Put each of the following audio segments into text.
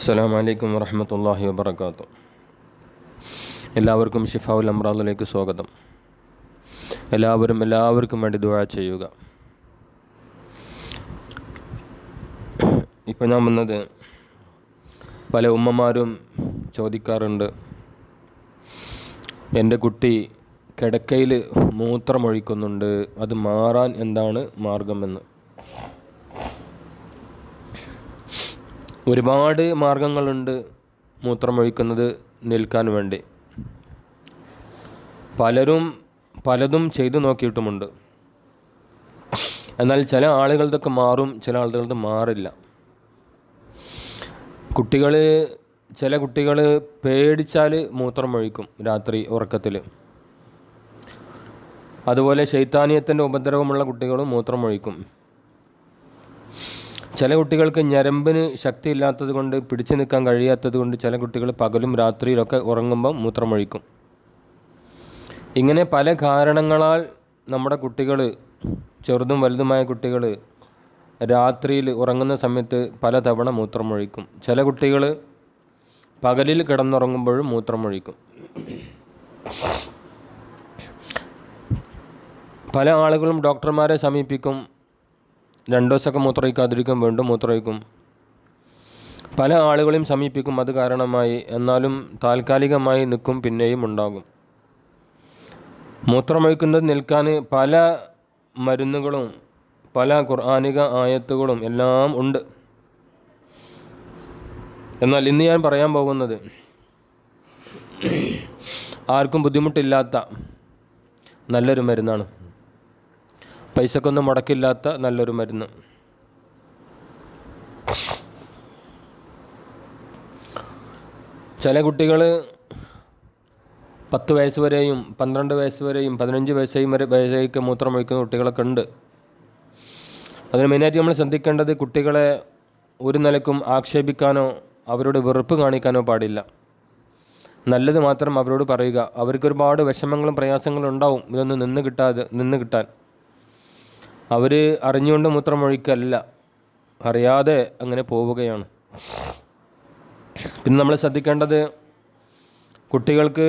അസ്സാം വലൈക്കും വറഹമത്തല്ലാഹി വബർക്കാത്തു എല്ലാവർക്കും ഷിഫാവുൽ അമ്രാദിലേക്ക് സ്വാഗതം. എല്ലാവരും എല്ലാവർക്കും വേണ്ടി ദുആ ചെയ്യുക. ഇപ്പം ഞാൻ വന്നത് പല ഉമ്മമാരും ചോദിക്കാറുണ്ട് എന്റെ കുട്ടി കിടക്കയിൽ മൂത്രമൊഴിക്കുന്നുണ്ട് അത് മാറാൻ എന്താണ് മാർഗമെന്ന്? ഒരുപാട് മാർഗങ്ങളുണ്ട് മൂത്രമൊഴിക്കുന്നത് നിൽക്കാൻ വേണ്ടി. പലരും പലതും ചെയ്തു നോക്കിയിട്ടുമുണ്ട്. എന്നാൽ ചില ആളുകളുടെയൊക്കെ മാറും ചില ആളുകളുടെ മാറില്ല. കുട്ടികൾ ചില കുട്ടികൾ പേടിച്ചാൽ മൂത്രമൊഴിക്കും രാത്രി ഉറക്കത്തിൽ അതുപോലെ ശൈത്താനിയത്തിന്റെ ഉപദ്രവമുള്ള കുട്ടികളും മൂത്രമൊഴിക്കും ചില കുട്ടികൾക്ക് ഞരമ്പിന് ശക്തിയില്ലാത്തത് കൊണ്ട് പിടിച്ചു നിൽക്കാൻ കഴിയാത്തത് കൊണ്ട് ചില കുട്ടികൾ പകലും രാത്രിയിലൊക്കെ ഉറങ്ങുമ്പോൾ മൂത്രമൊഴിക്കും. ഇങ്ങനെ പല കാരണങ്ങളാൽ നമ്മുടെ കുട്ടികൾ ചെറുതും വലുതുമായ കുട്ടികൾ രാത്രിയിൽ ഉറങ്ങുന്ന സമയത്ത് പലതവണ മൂത്രമൊഴിക്കും. ചില കുട്ടികൾ പകലിൽ കിടന്നുറങ്ങുമ്പോഴും മൂത്രമൊഴിക്കും. പല ആളുകളും ഡോക്ടർമാരെ സമീപിക്കും രണ്ടു ദിവസമൊക്കെ മൂത്രമൊഴിക്കാതിരിക്കും വീണ്ടും മൂത്രമൊഴിക്കും. പല ആളുകളെയും സമീപിക്കും അത് കാരണമായി. എന്നാലും താൽക്കാലികമായി നിൽക്കും പിന്നെയും ഉണ്ടാകും. മൂത്രമൊഴിക്കുന്നത് നിൽക്കാൻ പല മരുന്നുകളും പല ഖുർആാനിക ആയത്തുകളും എല്ലാം ഉണ്ട്. എന്നാൽ ഇന്ന് ഞാൻ പറയാൻ പോകുന്നത് ആർക്കും ബുദ്ധിമുട്ടില്ലാത്ത നല്ലൊരു മരുന്നാണ്. പൈസക്കൊന്നും മുടക്കില്ലാത്ത നല്ലൊരു മരുന്ന്. ചില കുട്ടികൾ പത്ത് വയസ്സ് വരെയും പന്ത്രണ്ട് വയസ്സ് വരെയും പതിനഞ്ച് വയസ്സേയും വരെ വയസ്സേക്ക് മൂത്രം ഒഴിക്കുന്ന കുട്ടികളൊക്കെ ഉണ്ട്. അതിന് മെയിനായിട്ട് നമ്മൾ ശ്രദ്ധിക്കേണ്ടത് കുട്ടികളെ ഒരു നിലക്കും ആക്ഷേപിക്കാനോ അവരോട് വെറുപ്പ് കാണിക്കാനോ പാടില്ല. നല്ലത് മാത്രം അവരോട് പറയുക. അവർക്ക് ഒരുപാട് വിഷമങ്ങളും പ്രയാസങ്ങളും ഉണ്ടാവും. ഇതൊന്ന് നിന്ന് കിട്ടാതെ നിന്ന് കിട്ടാൻ. അവർ അറിഞ്ഞുകൊണ്ട് മൂത്രമൊഴിക്കല്ല. അറിയാതെ അങ്ങനെ പോവുകയാണ്. പിന്നെ നമ്മൾ ശ്രദ്ധിക്കേണ്ടത് കുട്ടികൾക്ക്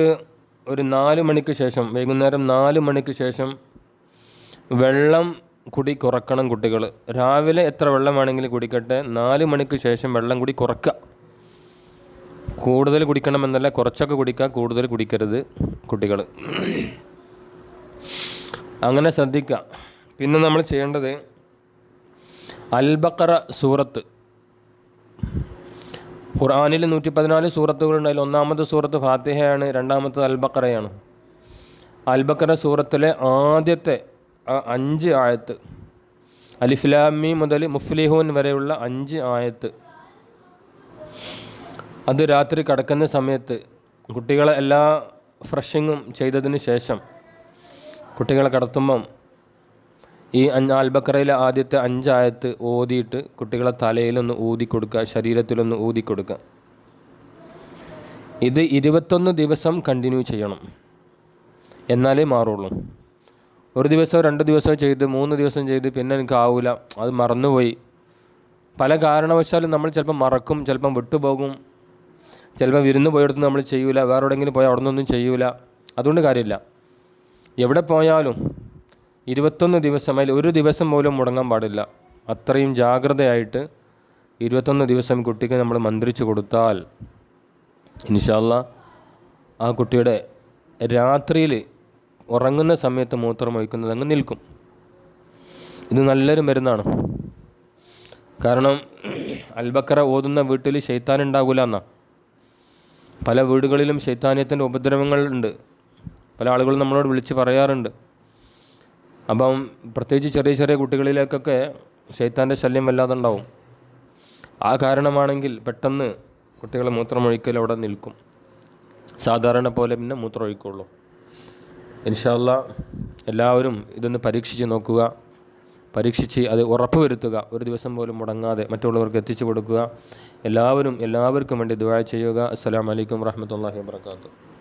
ഒരു നാല് മണിക്ക് ശേഷം വൈകുന്നേരം നാല് മണിക്ക് ശേഷം വെള്ളം കുടി കുറക്കണം കുട്ടികൾ രാവിലെ എത്ര വെള്ളം വേണമെങ്കിലും കുടിക്കട്ടെ നാല് മണിക്ക് ശേഷം വെള്ളം കൂടി കുറക്കുക. കൂടുതൽ കുടിക്കണമെന്നല്ല കുറച്ചൊക്കെ കുടിക്കുക കൂടുതൽ കുടിക്കരുത് കുട്ടികൾ അങ്ങനെ ശ്രദ്ധിക്കുക. പിന്നെ നമ്മൾ ചെയ്യേണ്ടത് അൽബക്കറ സൂറത്ത്. ഖുർആാനിൽ നൂറ്റി പതിനാല് സൂറത്തുകളുണ്ട് അതിൽ ഒന്നാമത്തെ സൂറത്ത് ഫാത്തിഹയാണ് രണ്ടാമത്തത് അൽബക്കറയാണ്. അൽബക്കറ സൂറത്തിലെ ആദ്യത്തെ അഞ്ച് ആയത്ത്. അലിഫ്ലാമി മുതൽ മുഫ്ലിഹൂൻ വരെയുള്ള അഞ്ച് ആയത്ത്. അത് രാത്രി കടക്കുന്ന സമയത്ത് കുട്ടികളെ എല്ലാ ഫ്രഷിങ്ങും ചെയ്തതിന് ശേഷം കുട്ടികളെ കിടത്തുമ്പം ഈ അൽബക്കറയിലെ ആദ്യത്തെ അഞ്ചായത്ത് ഓതിയിട്ട് കുട്ടികളെ തലയിലൊന്ന് ഊതി കൊടുക്കുക ശരീരത്തിലൊന്ന് ഊതി കൊടുക്കുക ഇത് ഇരുപത്തൊന്ന് ദിവസം കണ്ടിന്യൂ ചെയ്യണം. എന്നാലേ മാറുള്ളൂ. ഒരു ദിവസമോ രണ്ട് ദിവസമോ ചെയ്ത് മൂന്ന് ദിവസം ചെയ്ത് പിന്നെ എനിക്ക് ആവില്ല അത് മറന്നുപോയി. പല കാരണവശാലും നമ്മൾ ചിലപ്പോൾ മറക്കും ചിലപ്പം വിട്ടുപോകും. ചിലപ്പോൾ വിരുന്ന് പോയെടുത്ത് നമ്മൾ ചെയ്യൂല വേറെ എവിടെയെങ്കിലും പോയാൽ അവിടെ നിന്നൊന്നും ചെയ്യൂല. അതുകൊണ്ട് കാര്യമില്ല. എവിടെ പോയാലും ഇരുപത്തൊന്ന് ദിവസം അതിൽ ഒരു ദിവസം പോലും മുടങ്ങാൻ പാടില്ല. അത്രയും ജാഗ്രതയായിട്ട് ഇരുപത്തൊന്ന് ദിവസം കുട്ടിക്ക് നമ്മൾ മന്ത്രിച്ചു കൊടുത്താൽ ഇൻഷാല്ല ആ കുട്ടിയുടെ രാത്രിയിൽ ഉറങ്ങുന്ന സമയത്ത് മൂത്രം ഒഴിക്കുന്നത് അങ്ങ് നിൽക്കും. ഇത് നല്ലൊരു മരുന്നാണ്. കാരണം അൽബക്കറ ഓതുന്ന വീട്ടിൽ ശൈത്താൻ ഉണ്ടാകില്ല എന്നാ. പല വീടുകളിലും ശൈത്താന്യത്തിന്റെ ഉപദ്രവങ്ങളുണ്ട് പല ആളുകളും നമ്മളോട് വിളിച്ച് പറയാറുണ്ട്. അപ്പം പ്രത്യേകിച്ച് ചെറിയ ചെറിയ കുട്ടികളിലേക്കൊക്കെ ശൈത്താന്റെ ശല്യം വല്ലാതെ ഉണ്ടാവും ആ കാരണമാണെങ്കിൽ പെട്ടെന്ന് കുട്ടികൾ മൂത്രമൊഴിക്കൽ അവിടെ നിൽക്കും. സാധാരണ പോലെ പിന്നെ മൂത്രമൊഴിക്കുള്ളൂ. ഇൻഷാല്ല എല്ലാവരും ഇതൊന്ന് പരീക്ഷിച്ച് നോക്കുക. പരീക്ഷിച്ച് അത് ഉറപ്പ് വരുത്തുക. ഒരു ദിവസം പോലും മുടങ്ങാതെ മറ്റുള്ളവർക്ക് എത്തിച്ചു കൊടുക്കുക. എല്ലാവരും എല്ലാവർക്കും വേണ്ടി ദുആ ചെയ്യുക. അസ്സാം അലൈക്കും വാഹമത്തല്ലാഹി വബറകാതുഹു.